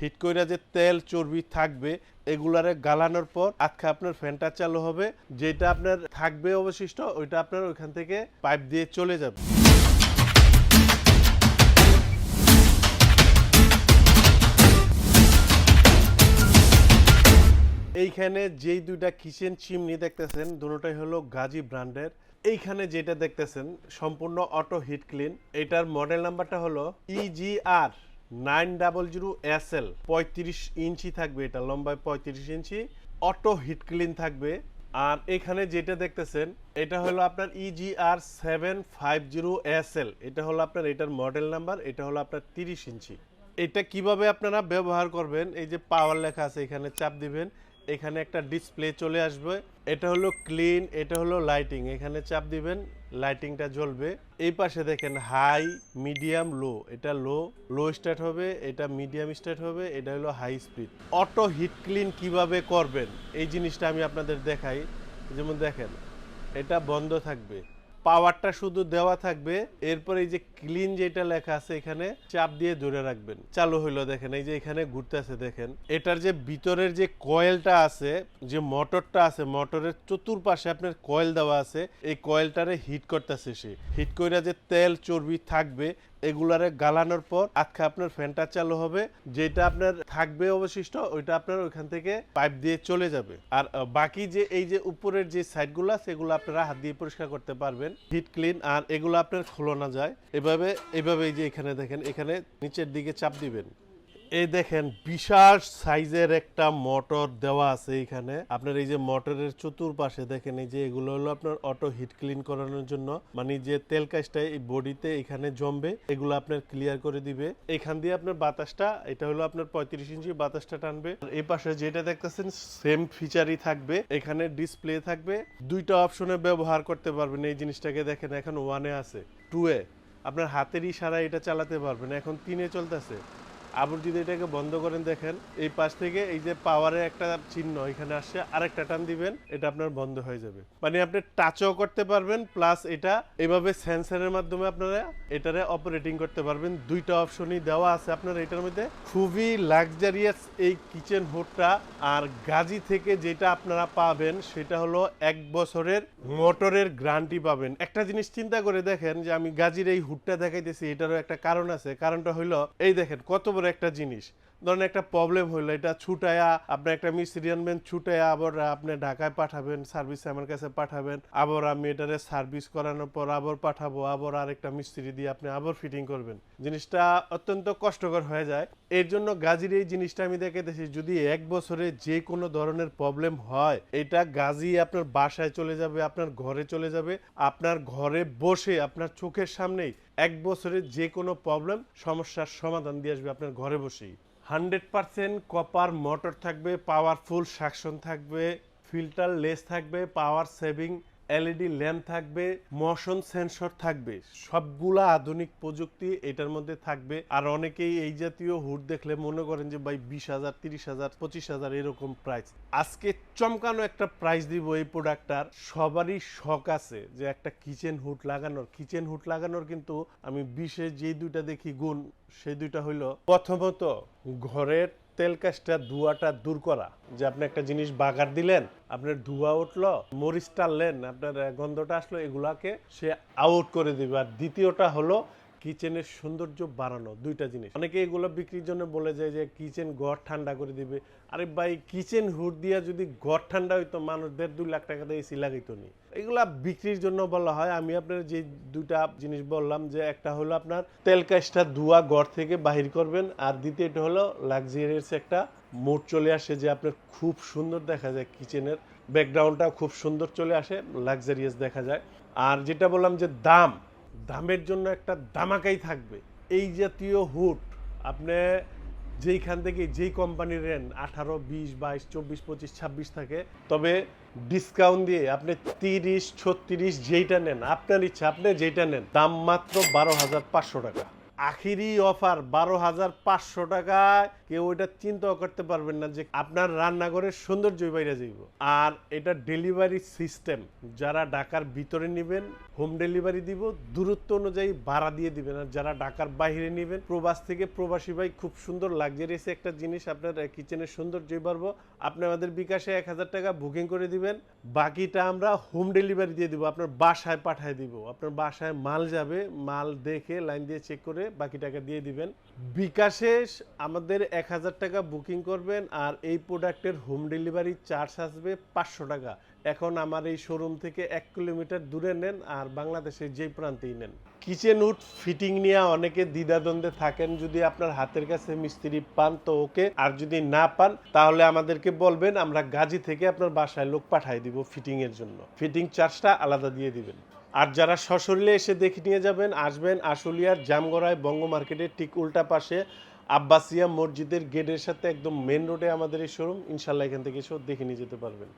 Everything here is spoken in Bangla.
হিট কইরা যে তেল, চর্বি থাকবে, এগুলারে গালানোর পর আজকে আপনার ফ্যানটা চালু হবে। যেটা আপনার থাকবে অবশিষ্ট, ওইটা আপনার ওইখান থেকে পাইপ দিয়ে চলে যাবে। এইখানে যেই দুইটা কিচেন চিমনি দেখতেছেন, দুটোটাই হলো গাজী ব্র্যান্ডের। এইখানে যেটা দেখতেছেন, সম্পূর্ণ অটো হিট ক্লিন। এটার মডেল নাম্বারটা হলো E EGR nine double zero S L, পঁয়ত্রিশ ইঞ্চি থাকবে এটা, লম্বায় পঁয়ত্রিশ ইঞ্চি, অটো হিট ক্লিন থাকবে। আর এখানে যেটা দেখতেছেন, এটা হলো আপনার EG R seven five zero S L এটা হলো আপনার এটার মডেল নাম্বার এটা হলো আপনার তিরিশ ইঞ্চি। এটা কীভাবে আপনারা ব্যবহার করবেন? এই যে পাওয়ার লেখা আছে, এখানে চাপ দিবেন। এখানে একটা ডিসপ্লে চলে আসবে। এটা হলো ক্লিন এটা হলো লাইটিং এখানে চাপ দিবেন লাইটিংটা জ্বলবে। এই পাশে দেখেন হাই মিডিয়াম লো এটা লো লো স্টার্ট হবে, এটা মিডিয়াম স্টার্ট হবে, এটা হলো high speed auto heat clean কীভাবে করবেন? এই জিনিসটা আমি আপনাদের দেখাই। যেমন দেখেন, এটা বন্ধ থাকবে। পাওয়ারটা শুধু দেওয়া থাকবে, এরপরে এই যে ক্লিন যেটা লেখা আছে এখানে, চাপ দিয়ে ধরে রাখবেন। চালু হইল দেখেন, এই যে এখানে ঘুরতেছে দেখেন। এটার যে ভিতরের যে কয়েলটা আছে, যে মোটরটা আছে মোটরের চতুর্পাশে আপনার কয়েল দেওয়া আছে, এই কয়েলটারে হিট করতেছে সে। হিট করে যে তেল, চর্বি থাকবে এগুলারে গালানোর পর আজকে আপনার ফ্যানটা চালু হবে। যেটা আপনার থাকবে অবশিষ্ট, ওইটা আপনার ওইখান থেকে পাইপ দিয়ে চলে যাবে। আর বাকি যে, এই যে উপরের যে সাইডগুলো, সেগুলো আপনারা হাত দিয়ে পরিষ্কার করতে পারবেন। হিট ক্লিন, আর এগুলো আপনার খোলানো যায়। এভাবে এভাবে এই যে এখানে দেখেন, এখানে নিচের দিকে চাপ দিবেন। এই দেখেন বিশাল সাইজের একটা মোটর দেওয়া আছে এখানে। আপনার এই যে মোটরের চতুর্পাশে দেখেন, এই যে এগুলো হলো আপনার অটো হিট ক্লিন করানোর জন্য। মানে যে তেল কাজটা এই বডিতে এখানে জমবে, এগুলো আপনার ক্লিয়ার করে দিবে। এখান দিয়ে আপনার বাতাসটা, এটা হলো আপনার পঁয়ত্রিশ ইঞ্চি বাতাসটা টানবে। এই পাশে যেটা দেখতেছেন সেম ফিচারই থাকবে। এখানে ডিসপ্লে থাকবে। দুইটা অপশনে ব্যবহার করতে পারবেন। এই জিনিসটাকে দেখেন, এখন ওয়ানে আছে টু এ আপনার হাতের ইশারা এটা চালাতে পারবেন। এখন তিনে চলতেছে। আবার যদি এটাকে বন্ধ করেন, দেখেন, এই পাশ থেকে এই যে পাওয়ারের একটা চিহ্ন এখানে আসছে, আরেকটা টান দিবেন, এটা আপনার বন্ধ হয়ে যাবে। মানে আপনি টাচও করতে পারবেন, প্লাস এটা এভাবে সেন্সারের মাধ্যমে আপনারা এটারে অপারেটিং করতে পারবেন। দুইটা অপশনই দেওয়া আছে আপনার এটার মধ্যে। খুবই লাক্সারিয়াস এই কিচেন হুডটা আর গাজী থেকে যেটা আপনারা পাবেন, সেটা হলো এক বছরের মোটরের গ্যারান্টি পাবেন। একটা জিনিস চিন্তা করে দেখেন যে আমি গাজীর এই হুডটা দেখাইতেছি, এটারও একটা কারণ আছে। কারণটা হলো এই দেখেন কত বড় একটা জিনিস। ধরেন একটা প্রবলেম হইল, এটা ছুটায়া আপনি একটা মিস্ত্রি আনবেন ছুটায়া আবার আপনি ঢাকায় পাঠাবেন সার্ভিস আমার কাছে পাঠাবেন, আবার আমি এটারে সার্ভিস করানোর পর আবার পাঠাবো, আবার আরেকটা মিস্ত্রি দিয়ে আপনি আবার ফিটিং করবেন। জিনিসটা অত্যন্ত কষ্টকর হয়ে যায়। এর জন্য গাজীর এই জিনিসটা আমি দেখাইতেছি যদি এক বছরে যে কোনো ধরনের প্রবলেম হয়, এটা গাজী আপনার বাসায় চলে যাবে, আপনার ঘরে চলে যাবে, আপনার ঘরে বসে আপনার চোখের সামনেই এক বছরে যে কোনো প্রবলেম সমস্যার সমাধান দিয়ে আসবে আপনার ঘরে বসেই। হান্ড্রেড পারসেন্ট কপার মোটর থাকবে পাওয়ারফুল সাকশন থাকবে ফিল্টার লেস থাকবে পাওয়ার সেভিং এলইডি ল্যাম্প থাকবে, মোশন সেন্সর থাকবে, সবগুলা আধুনিক প্রযুক্তি এটার মধ্যে থাকবে। আর অনেকেই এই জাতীয় হুড দেখলে মনে করেন যে, ভাই, বিশ হাজার, তিরিশ হাজার, পঁচিশ হাজার এরকম প্রাইস আজকে চমকানো একটা প্রাইস দিব এই প্রোডাক্টটার সবারই শখ আছে যে, একটা কিচেন হুড লাগানোর। কিচেন হুড লাগানোর কিন্তু আমি বিশে যে দুইটা দেখি গুণ, সেই দুইটা হইল প্রথমত ঘরের তেল কাজটা ধোঁয়াটা দূর করা। যে আপনি একটা জিনিস বাগার দিলেন, আপনার ধোঁয়া উঠল, মরিচ টানলেন, আপনার গন্ধটা আসলো, এগুলাকে সে আউট করে দিবে। আর দ্বিতীয়টা হলো কিচেনের সৌন্দর্য বাড়ানো, দুইটা জিনিস। অনেকে এগুলো বিক্রির জন্য বলে যায় যে কিচেন ঘর ঠান্ডা করে দিবে। আরে ভাই, কিচেন হুড দিয়া যদি ঘর ঠান্ডা হইতো, মানুষ দেড় দুই লাখ টাকা দিয়ে এসি লাগাইতো নি। এগুলা বিক্রির জন্য বলা হয়। আমি আপনার যে দুইটা জিনিস বললাম যে একটা হলো আপনার তেল কাজটা ধোয়া ঘর থেকে বাহির করবেন, আর দ্বিতীয়টা হলো লাক্সারিয়াস একটা মোড চলে আসে যে আপনার খুব সুন্দর দেখা যায় কিচেনের। ব্যাকগ্রাউন্ডটা খুব সুন্দর চলে আসে, লাক্সারিয়াস দেখা যায়। আর যেটা বললাম যে দাম দামের জন্য একটা দামাকাই থাকবে। এই জাতীয় হুট আপনি যেইখান থেকে যেই কোম্পানির নেন, আঠারো, বিশ, বাইশ, চব্বিশ, পঁচিশ, ছাব্বিশ থাকে, তবে ডিসকাউন্ট দিয়ে আপনি তিরিশ, ছত্রিশ যেইটা নেন, আপনার ইচ্ছা, আপনি যেইটা নেন, দাম মাত্র বারো হাজার পাঁচশো টাকা। আখিরি অফার বারো হাজার পাঁচশো টাকায় কেউ এটা চিন্তাও করতে পারবেন না যে আপনার রান্নাঘরের সৌন্দর্য বাইরে যাইব। আর এটা ডেলিভারি সিস্টেম, যারা ঢাকার ভিতরে নেবেন, হোম ডেলিভারি দিব, দূরত্ব অনুযায়ী ভাড়া দিয়ে দিবেন। আর যারা ঢাকার বাইরে নেবেন, প্রবাস থেকে প্রবাসী ভাই, খুব সুন্দর লাক্সারিয়াস একটা জিনিস আপনার কিচেনের সৌন্দর্য বাড়বো। আপনি আমাদের বিকাশে এক হাজার টাকা বুকিং করে দিবেন। বাকিটা আমরা হোম ডেলিভারি দিয়ে দিব, আপনার বাসায় পাঠিয়ে দিব। আপনার বাসায় মাল যাবে, মাল দেখে লাইন দিয়ে চেক করে বাকি টাকা দিয়ে দিবেন। বিকাশে আমাদের এক হাজার টাকা বুকিং করবেন আর এই প্রোডাক্টের হোম ডেলিভারি চার্জ আসবে পাঁচশো টাকা। এখন আমার এই শোরুম থেকে এক কিলোমিটার দূরে নেন আর বাংলাদেশের যেই প্রান্তেই নেন। কিচেন উড ফিটিং নিয়ে অনেকে দ্বিধাদ্বন্দ্বে থাকেন যদি আপনার হাতের কাছে মিস্ত্রি পান তো ওকে, আর যদি না পান তাহলে আমাদেরকে বলবেন, আমরা গাজী থেকে আপনার বাসায় লোক পাঠিয়ে দিব ফিটিং এর জন্য। ফিটিং চার্জটা আলাদা দিয়ে দিবেন। আর যারা সশরীরে এসে দেখে নিয়ে যাবেন, আসবেন আশুলিয়ার জামগড়ায় বঙ্গ মার্কেটের ঠিক উল্টা পাশে আব্বাসিয়া মসজিদের গেটের সাথে একদম মেন রোডে আমাদের এই শোরুম ইনশাল্লাহ এখান থেকে এসেও দেখে নিয়ে যেতে পারবেন।